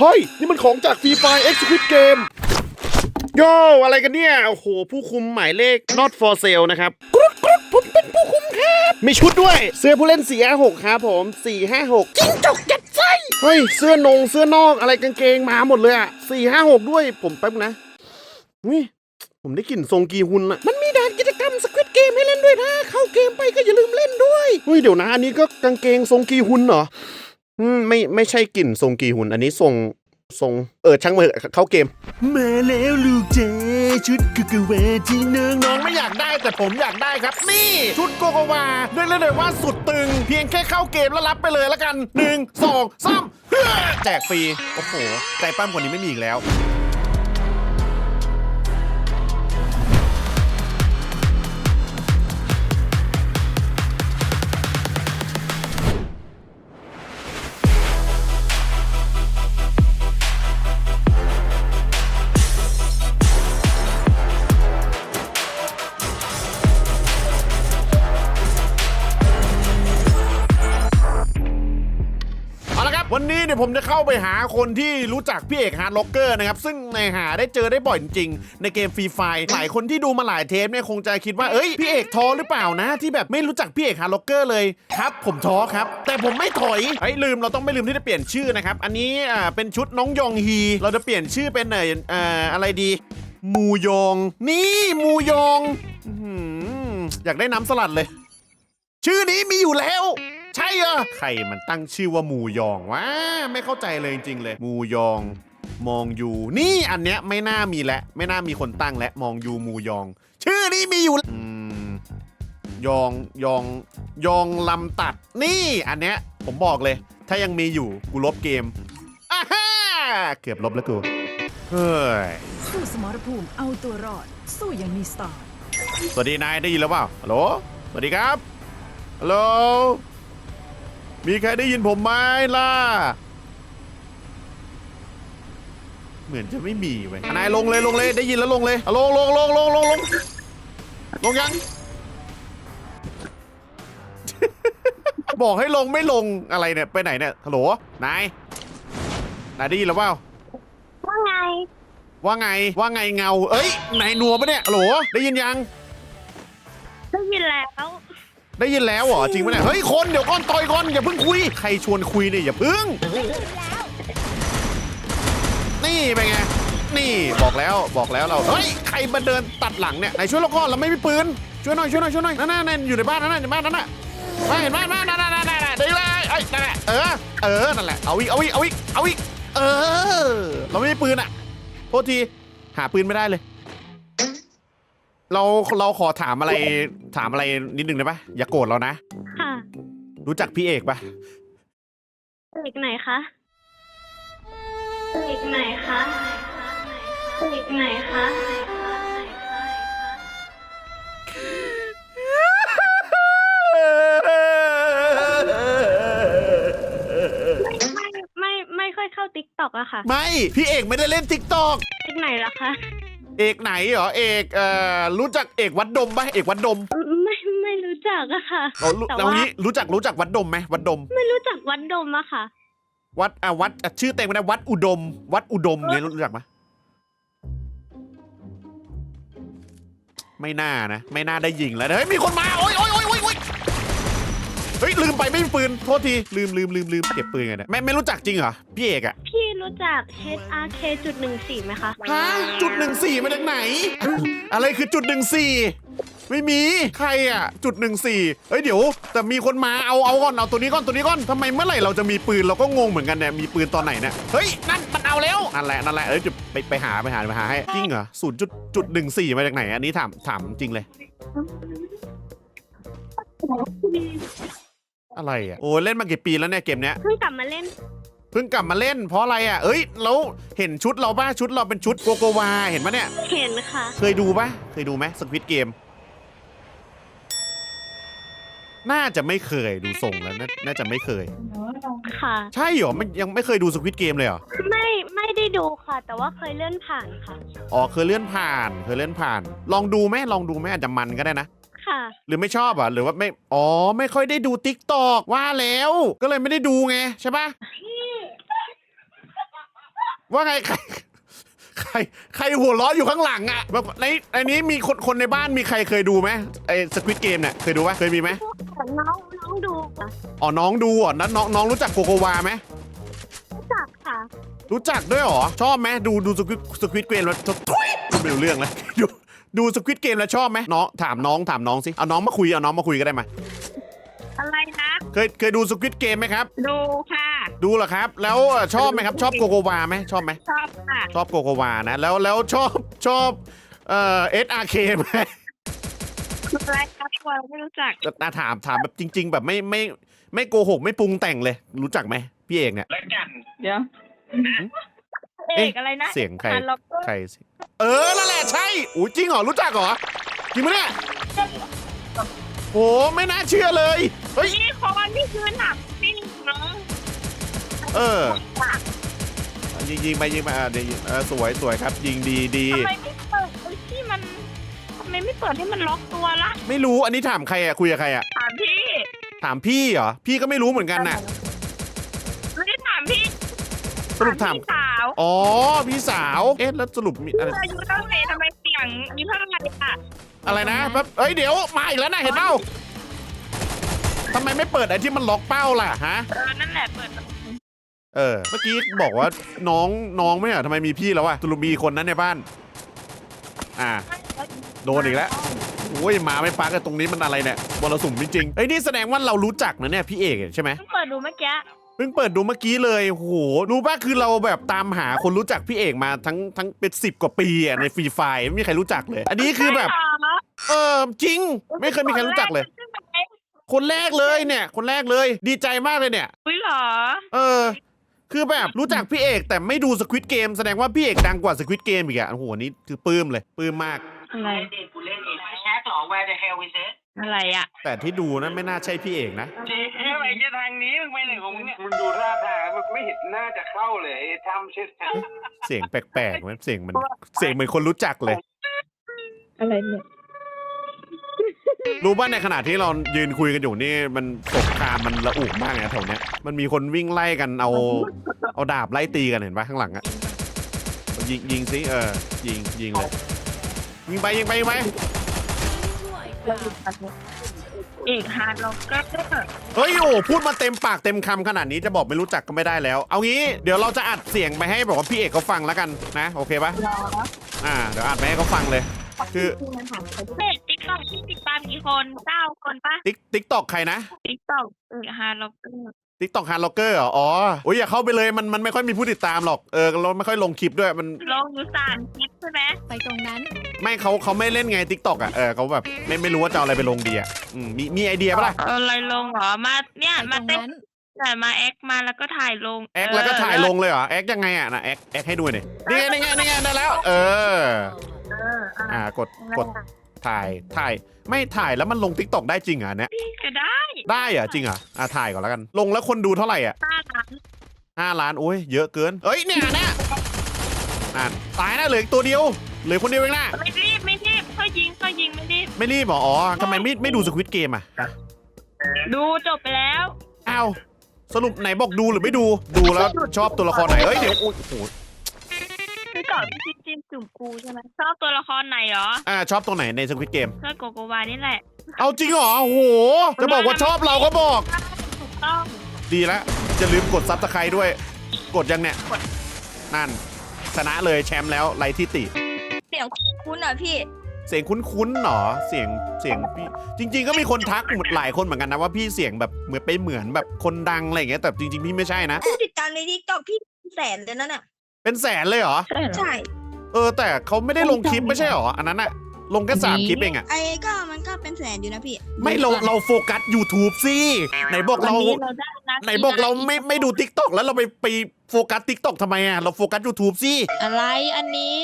เฮ้ย นี่มันของจากฟรีไฟ X Squid Game โย่อะไรกันเนี่ย โอ้โห ผู้คุมหมายเลข not for sale นะครับกรุ๊ดกรุ๊ดผมเป็นผู้คุมครับ มีชุดด้วย เสื้อผู้เล่น 456 ครับผม 456 จิ้งจกยัดไส้เฮ้ย เสื้อนง เสื้อนอกอะไรกางเกงมาหมดเลยอะ 456 ด้วย ผมแป๊บนะ นี่ ผมได้กลิ่นทรงกีฮุนอะมันมีด่านกิจกรรมสควิตเกมให้เล่นด้วยนะ เข้าเกมไปก็อย่าลืมเล่นด้วย เฮ้ย เดี๋ยวนะ อันนี้ก็กางเกงทรงกีฮุนเหรอ อืมไม่ไม่ใช่กลิ่นทรงกีหุน อันนี้ทรงทรงเออช่างมือเข้าเกม มาแล้วลูกเจชุดกุกเวที่หนึ่งน้องไม่อยากได้แต่ผมอยากได้ครับ นี่ ชุดโกโกวาเรียกเลยว่าสุดตึง เพียงแค่เข้าเกมแล้วรับไปเลยละกันหนึ่งสองสามแจกฟรี โอ้โห ใจปั้มกว่านี้ไม่มีอีกแล้วี้เนี่ยผมจะเข้าไปหาคนที่รู้จักพี่เอกฮาร์ดล็อกเกอร์นะครับ ซึ่งในหาได้เจอได้บ่อยจริงๆในเกมฟรีไฟหลายคนที่ดูมาหลายเทปเนี่ยคงจะคิดว่าเอ้ยพี่เอกท้อหรือเปล่านะ ที่แบบไม่รู้จักพี่เอกฮาร์ดล็อกเกอร์เลยครับ ผมท้อครับ แต่ผมไม่ถอยเฮ้ลืมเราต้องไม่ลืมที่จะเปลี่ยนชื่อนะครับอันนี้อ่าเป็นชุดน้องยองฮี เราจะเปลี่ยนชื่อเป็นเอ่อเอ่ออะไรดี มูยอง นี่มูยองอื้อหืออยากได้น้ำสลัดเลย ชื่อนี้มีอยู่แล้ว ใช่เหรอใครมันตั้งชื่อว่ามูยองวะไม่เข้าใจเลยจริงๆเลยมูยอง มองยูนี่อันเนี้ยไม่น่ามีแล้วไม่น่ามีคนตั้งและมองยูมูยอง ชื่อนี้มีอยู่แล้วอืมยองยองยองลำตัดนี่อันเนี้ยผมบอกเลย ถ้ายังมีอยู่กูลบเกมอ่าฮ่าเกือบลบแล้วกูเฮ้ยสู้สมรภูมิเอาตัวรอด สู้อย่างมีสไตล์สวัสดีนายได้ยินแล้วเปล่าฮัลโหลสวัสดีครับฮัลโหล มีใครได้ยินผมไหมล่ะ เหมือนจะไม่มีเว้ยนายลงเลยลงเลยได้ยินแล้วลงเลยอะลงลงลงลงลงลงลงยัง บอกให้ลงไม่ลงอะไรเนี่ยไปไหนเนี่ยฮัลโหลนายนายได้ยินแล้วเปล่า ว่าไง ว่าไงว่าไงเงา เอ้ยนายนัวปะเนี่ยฮัลโหลได้ยินยัง ได้ยินแล้ว ได้ยินแล้วเหรอจริงปะเนี่ยเฮ้ยคนเดี๋ยวก่อนต่อยก่อนอย่าเพิ่งคุยใครชวนคุยเนี่ยอย่าเพิ่ง นี่เป็นไงนี่บอกแล้วบอกแล้วเราเฮ้ยใครมาเดินตัดหลังเนี่ยไหนช่วยเราก่อนเราไม่มีปืนช่วยหน่อยช่วยหน่อยช่วยหน่อยนั่นนั่นนั่นอยู่ในบ้านนั่นนั่นในบ้านนั่นน่ะมาเห็นบ้านบ้านนั่นนั่นนั่นนั่นนั่นได้เลยเอ้นั่นแหละเออเออนั่นแหละเอาอีกเอาอีกเอาอีกเอาอีกเออ เราไม่มีปืนอะโทษทีหาปืนไม่ได้เลย เราเราขอถามอะไรถามอะไรนิดนึงได้ปะอย่าโกรธเรานะ ค่ะรู้จักพี่เอกปะเอกไหนคะเอกไหนคะเอกไหนคะไม่ไม่ไม่ค่อยเข้าติ๊กต็อกอะค่ะ ไม่ พี่เอกไม่ได้เล่นทิกตอกเอกไหนล่ะคะ เอกไหนเหรอเอกเอ่อรู้จักเอกวัดดมปะเอกวัดดมไม่ไม่รู้จักอะค่ะ เรารู้แต่เราว่างี้รู้จักรู้จักวัดดมไหมวัดดม ไม่รู้จักวัดดมอะค่ะ วัดอะวัดอะชื่อเต็มมันนะวัดอุดม วัดอุดมเนี่ยรู้จักไหมไม่น่านะ ไม่น่าได้ยิงแล้วนะเฮ้ยมีคนมาโอ๊ยโอ๊ยโอ๊ยโอ๊ยโอ๊ย เฮ้ยลืมไปไม่มีปืนโทษทีลืมลืมลืมลืมเก็บปืนไงเนี่ยไม่ไม่รู้จักจริงเหรอพี่เอกอะพี่รู้จัก HRK จุดหนึ่งสี่ไหมคะ ฮะจุดหนึ่งสี่มาจากไหน อะไรคือจุดหนึ่งสี่ไม่มีใครอะจุดหนึ่งสี่เฮ้ยเดี๋ยว แต่มีคนมาเอาเอาก่อนเอาตัวนี้ก่อนตัวนี้ก่อนทำไมเมื่อไหร่เราจะมีปืนเราก็งงเหมือนกันเนี่ยมีปืนตอนไหนเนี่ยเฮ้ยนั่นมันเอาแล้วนั่นแหละนั่นแหละเอ้ยจะไปไปหาไปหาไปหาให้จริงเหรอศูนย์จุดจุดหนึ่งสี่มาจากไหนอันนี้ถามถามจริงเลย อะไรอะ โอ้เล่นมากี่ปีแล้วเนี่ยเกมเนี้ย เพิ่งกลับมาเล่น เพิ่งกลับมาเล่นเพราะอะไรอะ เอ้ยแล้วเห็นชุดเราป่ะชุดเราเป็นชุดโกโกวาเห็นปะเนี่ย เห็นค่ะ เคยดูปะเคยดูไหมสควิตเกม น่าจะไม่เคยดูทรงแล้วนาน่าจะไม่เคย ค่ะ ใช่เหรอมันยังไม่เคยดูสควิตเกมเลยเหรอ ไม่ไม่ได้ดูค่ะ แต่ว่าเคยเลื่อนผ่านค่ะ อ๋อเคยเลื่อนผ่าน เคยเลื่อนผ่าน ลองดูไหมลองดูไหมอาจจะมันก็ได้นะ ค่ะ หรือไม่ชอบอะหรือว่าไม่ อ๋อ ไม่ค่อยได้ดูติ๊กตอกว่าแล้ว ก็เลยไม่ได้ดูไงใช่ปะว่าไงใคร ใคร ใครหัวเราะอยู่ข้างหลังอะแบบในในนี้มีคนคนในบ้านมีใครเคยดูไหมไอ้สควิตเกมเนี่ยเคยดูปะเคยมีไหมน้องน้องดูค่ะอ๋อน้องดูอะนั้นน้องน้องรู้จักโกโกวาไหมรู้จักค่ะ รู้จักด้วยเหรอ ชอบไหมดูดูสควิตสควิตเกมแล้วทุยไม่รู้เรื่องเลย ดูดูสควิตเกมแล้วชอบไหมน้องถามน้องถามน้องสิเอาน้องมาคุยเอาน้องมาคุยก็ได้มาอะไรนะเคยเคยดูสควิตเกมไหมครับ ดูค่ะ ดูเหรอครับ แล้วเอ่อชอบไหมครับ ชอบโกโกวาไหมชอบไหมชอบค่ะชอบโกโกวานะ แล้วแล้วชอบชอบเอ่อเอสอาร์เคไหมอะไรครับตัวไม่รู้จักนาถามถามแบบจริง ๆ แบบไม่ไม่ไม่โกหกไม่ปรุงแต่งเลย รู้จักไหมพี่เอกเนี่ยเดี๋ยว เอ๊ะเอกอะไรนะเสียงใครฮันล็อกเกอร์ใครสิเออนั่นแหละใช่อู้จริงเหรอรู้จักเหรอจริงไหมเนี่ยโอ้ไม่น่าเชื่อเลยเฮ้ยนี่คนนี่คือหนักจริงเนาะเออยิงยิงไปยิงไปอะเดี๋ยวยิงเออสวยสวยครับ ยิงดีดีทำไมไม่เปิดไอ้ที่มันทำไมไม่เปิดให้มันล็อกตัวละไม่รู้อันนี้ถามใครอะคุยกับใครอะถามพี่ถามพี่เหรอพี่ก็ไม่รู้เหมือนกันน่ะไม่ได้ถามพี่สรุปถามพี่สาว อ๋อ พี่สาว เอ๊ะ แล้วสรุปมีอะไรอายุเท่าไหร่ทำไมเสียงอายุเท่าไหร่อะอะไรนะแป๊บเอ้ย เดี๋ยว มาอีกแล้วนะ เห็นเปล่าทำไมไม่เปิดไอ้ที่มันล็อกเป้าล่ะฮะ เออนั่นแหละเปิดเออ เมื่อกี้บอกว่าน้องน้องไม่เหรอทำไมมีพี่แล้ววะสรุปมีคนนั้นในบ้าน อ่า โดนอีกแล้ว โอ้ยหมาไม่ปักกันตรงนี้มันอะไรเนี่ยบรสุมจริงๆเอ้ยนี่แสดงว่าเรารู้จักนะเนี่ยพี่เอกใช่ไหม เพิ่งเปิดดูเมื่อกี้ เพิ่งเปิดดูเมื่อกี้เลยโหรู้ป่ะคือเราแบบตามหาคนรู้จักพี่เอกมาทั้งทั้งเป็นสิบกว่าปีอะในฟรีไฟไม่มีใครรู้จักเลย อันนี้คือแบบใช่เหรอเออจริง ไม่เคยมีใครรู้จักเลย คนแรกเลยเนี่ย คนแรกเลย ดีใจมากเลยเนี่ยอุ้ยเหรอ เออ คือแบบรู้จักพี่เอกแต่ไม่ดูสควิตเกมแสดงว่าพี่เอกดังกว่าสควิตเกมอีกอะโอ้โหอันนี้คือปลื้มเลยปลื้มมากอะไรเด็กกูเล่นเองไม่แฮกหรอ Where the hell is it อะไรอะ แต่ที่ดูนั้นไม่น่าใช่พี่เอกนะเจ๊อะไรจะทางนี้มึงไปไหนของมึงเนี่ยมึงดูท่าทางมันไม่เห็นน่าจะเข้าเลยไอ้ทำเช็ดเสียงแปลกๆมันเสียงมันเสียงเหมือนคนรู้จักเลย อะไรเนี่ย รู้ป่ะในขณะที่เรายืนคุยกันอยู่นี่มันสงครามมันระอุมากนะแถวเนี้ยมันมีคนวิ่งไล่กันเอา เอาดาบไล่ตีกันเห็นปะข้างหลังอะยิงยิงสิเออยิงยิงเลยยิงไปยิงไปยิงไป เอกฮาร์ดล็อกเกอร์เฮ้ยโอ้พูดมาเต็มปากเต็มคำขนาดนี้จะบอกไม่รู้จักก็ไม่ได้แล้ว เอางี้เดี๋ยวเราจะอัดเสียงไปให้บอกว่าพี่เอกเขาฟังแล้วกันนะโอเคปะอ่าเดี๋ยวอัดไปให้เขาฟังเลย คือเด็กติ๊กต็อกที่ติดตามกี่คนเก้าคนปะติ๊กติ๊กตอกใครนะ ติ๊กต็อกเอกฮาร์ดล็อกเกอร์ ติ๊กตอกฮาร์ล็อกเกอร์อ๋อโอ้ยอย่าเข้าไปเลยมันมันไม่ค่อยมีผู้ติดตามหรอกเออเราไม่ค่อยลงคลิปด้วยมันลงอยู่สามคลิปใช่ไหมไปตรงนั้น ไม่เขาเขาไม่เล่นไงทิกตอกอะเออเขาแบบไม่ไม่รู้ว่าจะเอาอะไรไปลงดีอะอืมมีมีไอเดียปะล่ะเอาอะไรลงเหรอมาเนี่ยไปมาตรงเต้นนั้น แต่มาแอคมาแล้วก็ถ่ายลงแอคแล้วก็ถ่ายลงเลยเหรอแอคยังไงอะนะแอคแอคให้ดูหน่อยนี่ไงนี่ไงนี่ไงได้แล้ว เออ เอออะอ่ากดกดถ่ายถ่ายไม่ถ่ายแล้วมันลงทิกตอกได้จริงเหรอเนี่ยก็ได้ ได้เหรอจริงเหรออ่าถ่ายก่อนแล้วกัน ลงแล้วคนดูเท่าไหร่อะห้าล้านห้าล้านโอ้ยเยอะเกินเอ้ยเนี่ยเนี่ยนั่นตายนะเหลืออีกตัวเดียวเหลือคนเดียวเองนะไม่รีบไม่รีบค่อยยิงค่อยยิงไม่รีบไม่รีบเหรออ๋อทำไมไม่ไม่ดูสควิตเกมอะดูจบไปแล้วอ้าวสรุปไหนบอกดูหรือไม่ดูดูแล้วชอบตัวละครไหนเอ้ยเดี๋ยวโอ้โห คือก่อนพี่จิ้มจิ้มจุ่มกูใช่ไหมชอบตัวละครไหนเหรออ่าชอบตัวไหนในสควิตเกมก็โกโกวานี่แหละ เอาจริงเหรอโอ้โห จะบอกว่าชอบเราก็บอก ถูกต้องดีแล้วจะลืมกดซับสไครด้วย กดยังเนี่ยนั่น ชนะเลยแชมป์แล้วไรที่ติ เสียงคุ้นๆอะพี่ เสียงคุ้นๆหรอ เสียงเสียงพี่ จริง ๆ ก็มีคนทักหลายคนเหมือนกันนะว่าพี่เสียงแบบเหมือนไปเหมือนแบบคนดังอะไรอย่างเงี้ยแต่จริง ๆ พี่ไม่ใช่นะ ผู้ติดตามในทิกตอกพี่แสนเลยนั่นน่ะ เป็นแสนเลยเหรอ ใช่เหรอ ใช่ เออ แต่เขาไม่ได้ลงคลิปไม่ใช่เหรอ อันนั้นอะลงแค่สามคลิปเองอะไอ้ก็มันก็เป็นแสนอยู่นะพี่ ไม่เราเราโฟกัส YouTube สิไหนบอกวันเรา นี้เราได้นะไหนบอกเราไม่ไม่ดู t ิ k t o k แล้วเราไปไปโฟกัส t ิ k t o k ทำไมอะเราโฟกัส YouTube สิอะไรอันนี้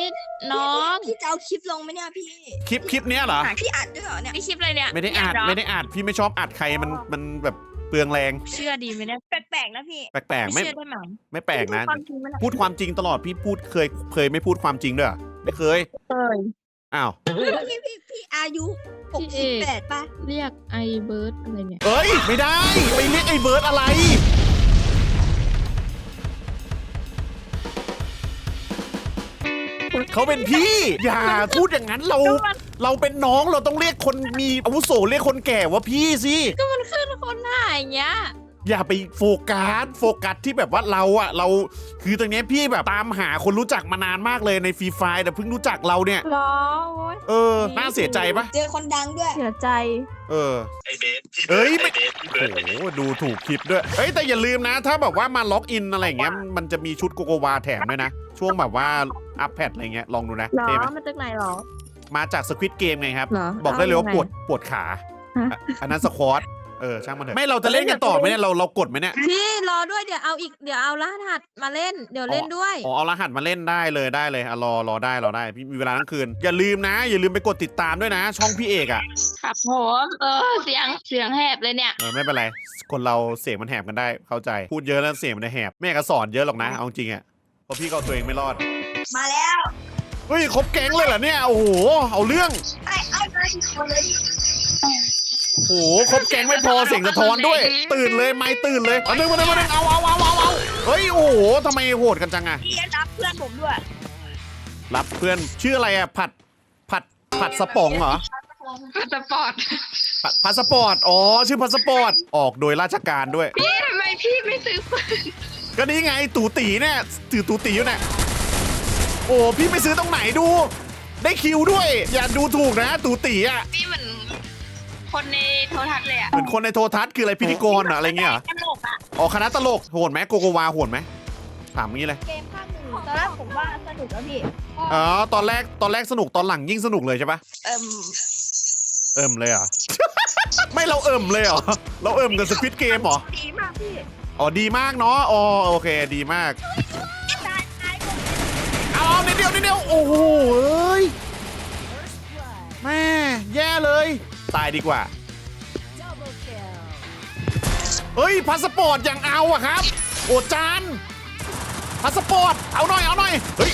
น้องพี่จะเอาคลิปลงไหมเนี่ยพี่ คลิปคลิปเนี้ยเหรอ พี่อัดด้วยเหรอเนี่ยนี่คลิปอะไรเนี่ยไม่ได้อัดเหรอไม่ได้อัดพี่ไม่ชอบอัดใครมันมันแบบ เปลืองแรงเชื่อดีไหมเนี่ยแปลกๆนะพี่แปลกๆไม่ไม่เชื่อได้ไหมไม่แปลกนะความจริงมันพูดความจริงตลอดพี่พูดเคยเคยไม่พูดความจริงด้วยเหรอไม่เคยเคยอ้าวพี่พี่พี่อายุหกสิบแปดป่ะเรียกไอเบิร์ดอะไรเนี่ย เอ้ยไม่ได้ไปเรียกไอ้เบิร์ดอะไร เขาเป็นพี่ อย่าพูดอย่างนั้นเรา เราเป็นน้องเราต้องเรียกคนมีอาวุโสเรียกคนแก่ว่าพี่สิ ก็มันขึ้นคนหน้าอย่างเงี้ย อย่าไปโฟกัสโฟกัสที่แบบว่าเราอะเรา คือตรงเนี้ยพี่แบบตามหาคนรู้จักมานานมากเลยในฟรีไฟแต่เพิ่งรู้จักเราเนี่ย หรอโอ๊ยเออ น่าเสียใจปะเจอคนดังด้วย เสียใจ เออ ไอเบสพี่เอ้ยไอเบสพี่เบิโอ้ร์ดไอเบสโหดูถูกคลิปด้วยเอ้ยแต่อย่าลืมนะ ถ้าแบบว่ามาล็อกอินอะไรอย่างเงี้ยมันจะมีชุดโกโกวาแถมด้วยนะ ช่วงแบบว่าอัพแพดอะไรเงี้ยลองดูนะหรอเท่ไหมมาจากไหนหรอ มาจากสควิตเกมไงครับ เหรอบอกได้เลยว่าเอาปยังวดไงปวดขาฮะ อะอันนั้นสควอตเออช่างมันเถอะไม่เราจะเล่นกันต่อไหมเนี่ยเราเรากดไหมเนี่ย พี่รอด้วยเดี๋ยวเอาอีกเดี๋ยวเอารหัสมาเล่น เดี๋ยวเล่นด้วย อ๋อเอารหัสมาเล่นได้เลยได้เลยอะรอรอได้รอได้พี่มีเวลาทั้งคืน อย่าลืมนะ อย่าลืมไปกดติดตามด้วยนะ ช่องพี่เอกอะครับผมเออเสียงเสียงแหบเลยเนี่ย เออไม่เป็นไร คนเราเสียงมันแหบกันได้เข้าใจ พูดเยอะแล้วเสียงมันจะแหบแม่ก็สอนเยอะหรอกนะเอาจริงอะเพราะพี่ก็เอาตัวเองไม่รอดมาแล้ว เฮ้ยครบแก๊งเลยเหรอเนี่ยโอ้โหเอาเรื่องไอ้เอามาอีกคนเลยโอ้โหครบแก๊งไม่พอเสียงสะท้อนด้วย ตื่นเลยไม่ตื่นเลยเอาหนึ่งมาหนึ่งมาหนึ่งเอาเอาเอาเอาเอาเฮ้ยโอ้โหทำไมโหดกันจังอะพี่รับเพื่อนผมด้วย รับเพื่อนชื่ออะไรอะผัดผัดผัดสปองเหรอสปอร์ตผัดพาสปอร์ตอ๋อชื่อพาสปอร์ตออกโดยราชการด้วยพี่ทำไมพี่ไม่ซื้อปืนก็นี่ไงตู่ตีเนี่ยถือตู่ตีอยู่เนี่ยโอ้พี่ไปซื้อตรงไหนดู ได้คิวด้วย อย่าดูถูกนะตู่ตีอะพี่เหมือนคนในโทรทัศน์เลยอะเหมือนคนในโทรทัศน์คืออะไรพิธีกรเหรออะไรเงี้ยเหรอตลกอะอ๋อคณะตลกโหดไหมโกโกวาโหดไหมถามงี้เลยเกมภาคหนึ่งตอนแรกผมว่าสนุกแล้วพี่อ๋อตอนแรกตอนแรกสนุกตอนหลังยิ่งสนุกเลยใช่ปะเอิ่มเอิ่มเลยเหรอไม่เราเอิ่มเลยเหรอเราเอิ่มกับสควิตเกมเหรอดีมากพี่อ๋อดีมากเนาะอ๋อโอเค ดีมาก โอ้โหเอ้ยแม่แย่เลย ตายดีกว่า เฮ้ยพาสปอร์ตยังเอาอะครับ โอจานพาสปอร์ต เอาหน่อย เอาหน่อย เฮ้ย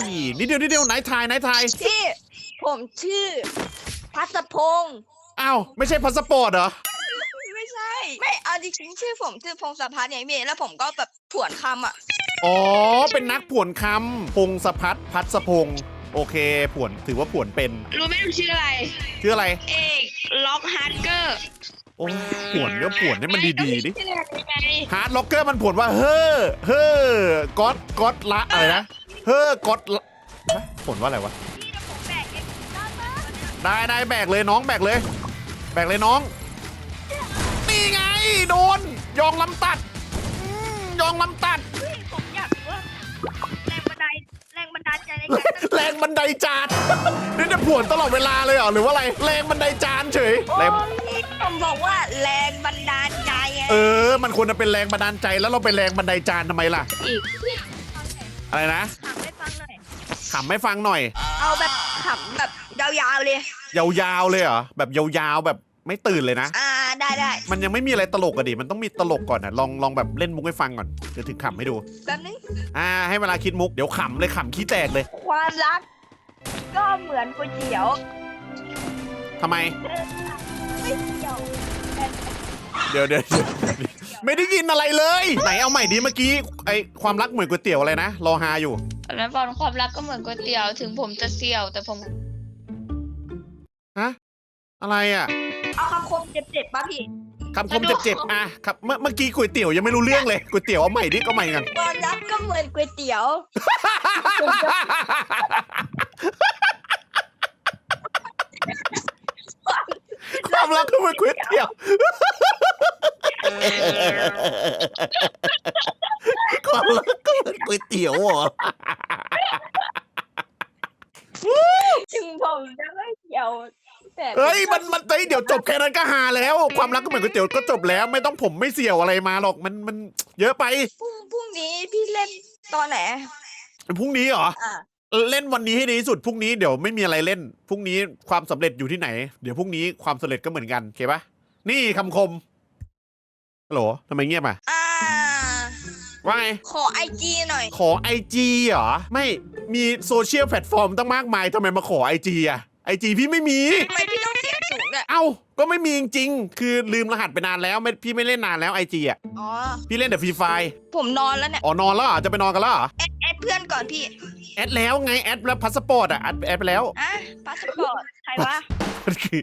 นี่นิดเดียวนิดเดียวไหนทายไหนทายพี่ ผมชื่อ พัสพงษ์อ้าวไม่ใช่พาสปอร์ตเหรอ ไม่ใช่ ไม่เอาจริงๆชื่อผมชื่อพงศพัฒน์เนี่ยพี่แล้วผมก็แบบผวนคำอะ อ๋อ เป็นนักผวนคำพงศพัฒน์พัฒพงศ์โอเคผวนถือว่าผวนเป็น รู้ไหมชื่ออะไร ชื่ออะไร เอกล็อกฮาร์ดเกอร์โอ้ยผวนก็ผวนให้มันดีๆดิชื่ออะไรไงฮาร์ดล็อกเกอร์มันผวนว่า เฮ้อเฮ้อก๊อตก๊อตละอะไรนะ เฮ้อก๊อตละฮะผวนว่าอะไรวะ ได้ได้แบกเลยน้องแบกเลย แบกเลยน้อง นี่ไง โดน ยองลำตัดอืมยองลำตัด ผม แรงบันไดจานนี่จะผวนตลอดเวลาเลยเหรอหรือว่าอะไรแรงบันไดจานเฉยแรงผมบอกว่าแรงบันดาลใจไงเออ มันควรจะเป็นแรงบันดาลใจแล้วเราเป็นแรงบันไดจานทำไมล่ะ อีกอะไรนะขำให้ฟังหน่อยขำให้ฟังหน่อย เอาแบบขำแบบยาวๆเลย ยาวๆเลยเหรอแบบยาวๆแบบ ไม่ตื่นเลยนะ อ่าได้ได้มันยังไม่มีอะไรตลกอะดิ มันต้องมีตลกก่อนนะลองลองแบบเล่นมุกให้ฟังก่อน เดี๋ยวถึงขำให้ดู แป๊บนึงอ่า ให้เวลาคิดมุก เดี๋ยวขำเลยขำขี้แตกเลยความรัก ก็เหมือนก๋วยเตี๋ยวทำไม ไม่เกี่ยวแต่เดี๋ยวเดี๋ยวเดี๋ยวไม่ได้ยินอะไรเลย ไหนเอาใหม่ดีเมื่อกี้ ไอความรักเหมือนก๋วยเตี๋ยวอะไรนะ รอฮาอยู่แล้วบอลความรักก็เหมือนก๋วยเตี๋ยวถึงผมจะเสี่ยว แต่ผม ฮะ อะไรอะเอา คำคมเจ็บๆป่ะพี่คำคมเจ็บๆอะครับเมื่อเมื่อกี้ก๋วยเตี๋ยวยังไม่รู้เรื่องเลยก๋วยเตี๋ยวเอาใหม่ดิก็ใหม่กันความรักก็เหมือนก๋วยเตี๋ยวความรักก็เหมือนก๋วยเตี๋ยวความรักก็เหมือนก๋วยเตี๋ยวเหรอถึงผมจะไม่เกี่ยว แต่เฮ้ยมันมันเฮ้ยเดี๋ยวจบแค่นั้นก็ฮาแล้ว ความรักก็เหมือนก๋วยเตี๋ยวก็จบแล้ว ไม่ต้องผมไม่เสี่ยวอะไรมาหรอกมันมันเยอะไปพรุ่งพรุ่งนี้พี่เล่นตอนไหนพรุ่งนี้เหรออ่าเล่นวันนี้ให้ดีที่สุดพรุ่งนี้เดี๋ยวไม่มีอะไรเล่นพรุ่งนี้ความสำเร็จอยู่ที่ไหน เดี๋ยวพรุ่งนี้ความสำเร็จก็เหมือนกันโอเคปะนี่คำคมฮัลโหลทำไมเงียบอะอ่า ว่าไง ขอไอจีหน่อย ขอไอจีเหรอ ไม่มีโซเชียลแพลตฟอร์มตั้งมากมายทำไมมาขอไอจีอะ ไอจีพี่ไม่มี ทำไมพี่ต้องเสียงสูงด้วยเอ้า ก็ไม่มีจริงๆคือลืมรหัสไปนานแล้วไม่พี่ไม่เล่นนานแล้วไอจีอะ อ๋อ พี่เล่นแต่ฟรีไฟผมนอนแล้วเนี่ย อ๋อนอนแล้วเหรอจะไปนอนกันแล้วเหรอแอดแอดเพื่อนก่อนพี่ แอดแล้วไงแอดแล้วพาสปอร์ตอะแอดแอดไปแล้ว อะพาสปอร์ต ใครวะ มันคือ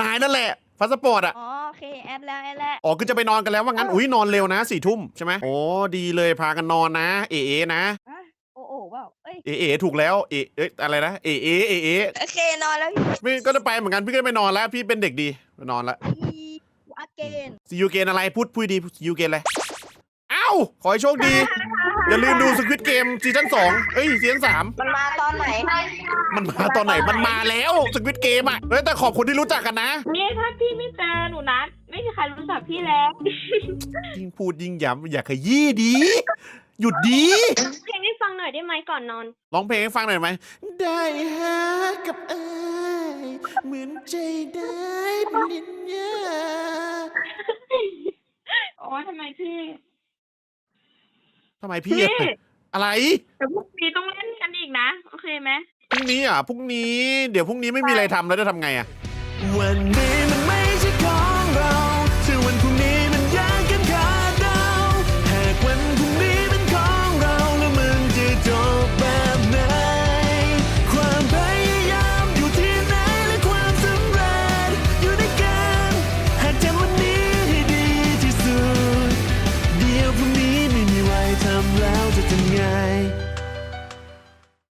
นายนั่นแหละพาสปอร์ตอะ อ๋อโอเคแอดแล้วแอดแล้ว อ๋อคือจะไปนอนกันแล้วว่างั้น อุ้ยนอนเร็วนะสี่ทุ่มใช่ไหมโอ้ดีเลยพากันนอนนะ เอเอนะโอ้โอ้เปล่าเอ้ย เอเอถูกแล้วเอเอ๊ะอะไรนะเอเอเอเอโอเคนอนแล้วพี่พี่ก็จะไปเหมือนกันพี่ก็จะไปนอนแล้ว พี่เป็นเด็กดีไปนอนละอาเกนซียูเกนอะไรพูดพูดดีซียูเกนอะไรเอ้าขอให้โชคดี อย่าลืมดูสควิตเกมซีซั่นสองเอ้ยซีซั่นสามมันมาตอนไหน มันมาตอนไหนมันมาแล้วสควิตเกมอะเฮ้ยแต่ขอบคุณที่รู้จักกันนะนี่ถ้าพี่ไม่เจอหนูนะไม่มีใครรู้จักพี่แล้วยิ่งพูดยิ่งย้ำอย่าขยี้ดี หยุดดี เพลงให้ฟังห น่อยได้ไหมก่อนนอน ร้องเพลงให้ฟังหน่อยไหม ได้ฮะกับเอ้ยเหมือนใจได้ปริญญาโอ้ทำไมพี่ ทำไมพี่ พี่ อะไร แต่พรุ่งนี้ต้องเล่นกันอีกนะ โอเคไหม พรุ่งนี้อะ พรุ่งนี้ เดี๋ยวพรุ่งนี้ไม่มีอะไรทำแล้วจะทำไงอะ วันนี้